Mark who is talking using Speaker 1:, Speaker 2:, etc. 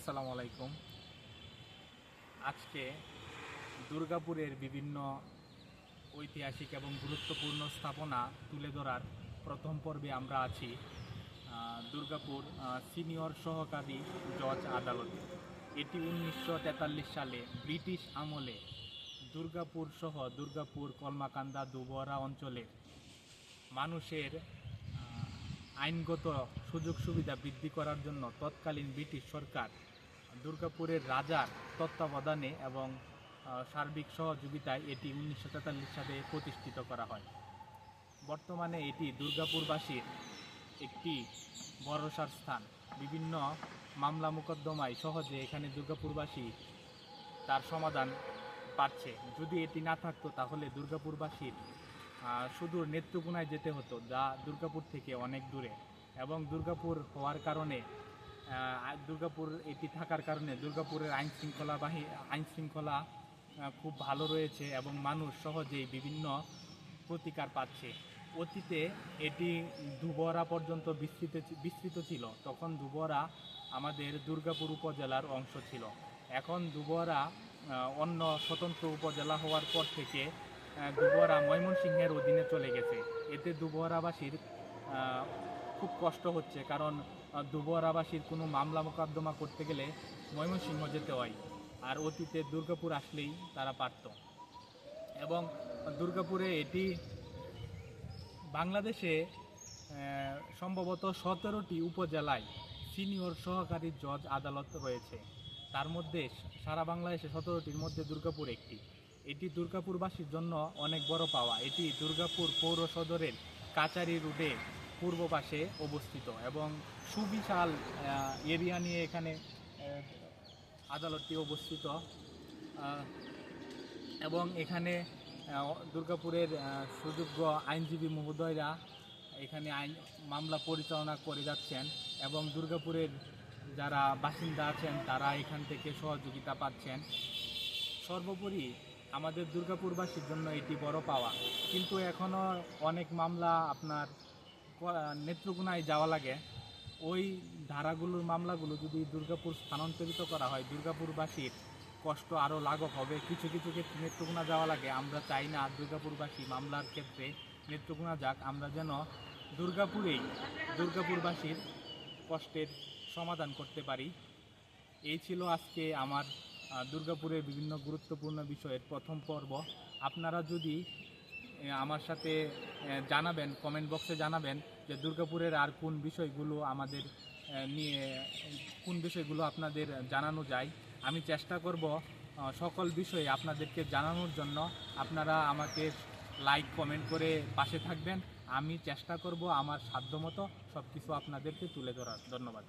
Speaker 1: আসসালামু আলাইকুম। আজকে দুর্গাপুরের বিভিন্ন ঐতিহাসিক এবং গুরুত্বপূর্ণ স্থাপনা তুলে ধরার প্রথম পর্বে আমরা আছি দুর্গাপুর সিনিয়র সহকারী জজ আদালতে। এটি উনিশশো তেতাল্লিশ সালে ব্রিটিশ আমলে দুর্গাপুর সহ দুর্গাপুর কলমাকান্দা দুবরা অঞ্চলের মানুষের আইনগত সুযোগ সুবিধা বৃদ্ধি করার জন্য তৎকালীন ব্রিটিশ সরকার দুর্গাপুরের রাজার তত্ত্বাবধানে এবং সার্বিক সহযোগিতায় এটি উনিশশো তেতাল্লিশ সালে প্রতিষ্ঠিত করা হয়। বর্তমানে এটি দুর্গাপুরবাসীর একটি ভরসার স্থান। বিভিন্ন মামলা মোকদ্দমায় সহজে এখানে দুর্গাপুরবাসী তার সমাধান পাচ্ছে। যদি এটি না থাকতো, তাহলে দুর্গাপুরবাসীর সুদূর নেত্রকোনায় যেতে হতো, যা দুর্গাপুর থেকে অনেক দূরে। এবং দুর্গাপুর হওয়ার কারণে দুর্গাপুর এটি থাকার কারণে দুর্গাপুরের আইন শৃঙ্খলা বাহি আইন শৃঙ্খলা খুব ভালো রয়েছে এবং মানুষ সহজেই বিভিন্ন প্রতিকার পাচ্ছে। অতীতে এটি দুবরা পর্যন্ত বিস্তৃত বিস্তৃত ছিল। তখন দুবরা আমাদের দুর্গাপুর উপজেলার অংশ ছিল। এখন দুবরা অন্য স্বতন্ত্র উপজেলা হওয়ার পর থেকে দুবরা ময়মনসিংহের অধীনে চলে গেছে। এতে দুবরাবাসীর আহ, খুব কষ্ট হচ্ছে কারণ আহ, দুবরাবাসীর কোনো মামলা মোকদ্দমা করতে গেলে ময়মনসিংহ যেতে হয়। আর অতীতে দুর্গাপুর আসলেই তারা পারত। এবং দুর্গাপুরে এটি বাংলাদেশে সম্ভবত সতেরোটি উপজেলায় সিনিয়র সহকারী জজ আদালত রয়েছে। তার মধ্যে সারা বাংলাদেশে সতেরোটির মধ্যে দুর্গাপুর একটি। এটি দুর্গাপুরবাসীর জন্য অনেক বড় পাওয়া। এটি দুর্গাপুর পৌর সদরের কাচারি রুটে পূর্ব পাশে অবস্থিত এবং সুবিশাল এরিয়া নিয়ে এখানে আদালতটি অবস্থিত। এবং এখানে দুর্গাপুরের সুযোগ্য আইনজীবী মহোদয়রা এখানে আইন, মামলা পরিচালনা করে যাচ্ছেন এবং দুর্গাপুরের যারা বাসিন্দা আছেন তারা এখান থেকে সহযোগিতা পাচ্ছেন। সর্বোপরি আমাদের দুর্গাপুরবাসীর জন্য এটি বড় পাওয়া। কিন্তু এখনও অনেক মামলা আপনার নেত্রকোনায় যাওয়া লাগে। ওই ধারাগুলোর মামলাগুলো যদি দুর্গাপুর স্থানান্তরিত করা হয়, দুর্গাপুরবাসীর কষ্ট আরও লাঘব হবে। কিছু কিছু ক্ষেত্রে নেত্রকোনা যাওয়া লাগে। আমরা চাই না দুর্গাপুরবাসী মামলার ক্ষেত্রে নেত্রকোনা যাক। আমরা যেন দুর্গাপুরেই দুর্গাপুরবাসীর কষ্টের সমাধান করতে পারি। এই ছিল আজকে আমার দুর্গাপুরের বিভিন্ন গুরুত্বপূর্ণ বিষয়ের প্রথম পর্ব। আপনারা যদি আমার সাথে জানাবেন কমেন্ট বক্সে জানাবেন যে দুর্গাপুরের আর কোন বিষয়গুলো আমাদের নিয়ে, কোন বিষয়গুলো আপনাদের জানানো যায়। আমি চেষ্টা করব সকল বিষয়ে আপনাদেরকে জানানোর জন্য। আপনারা আমাকে লাইক কমেন্ট করে পাশে থাকবেন। আমি চেষ্টা করব আমার সাধ্যমতো সব কিছু আপনাদেরকে তুলে ধরার। ধন্যবাদ।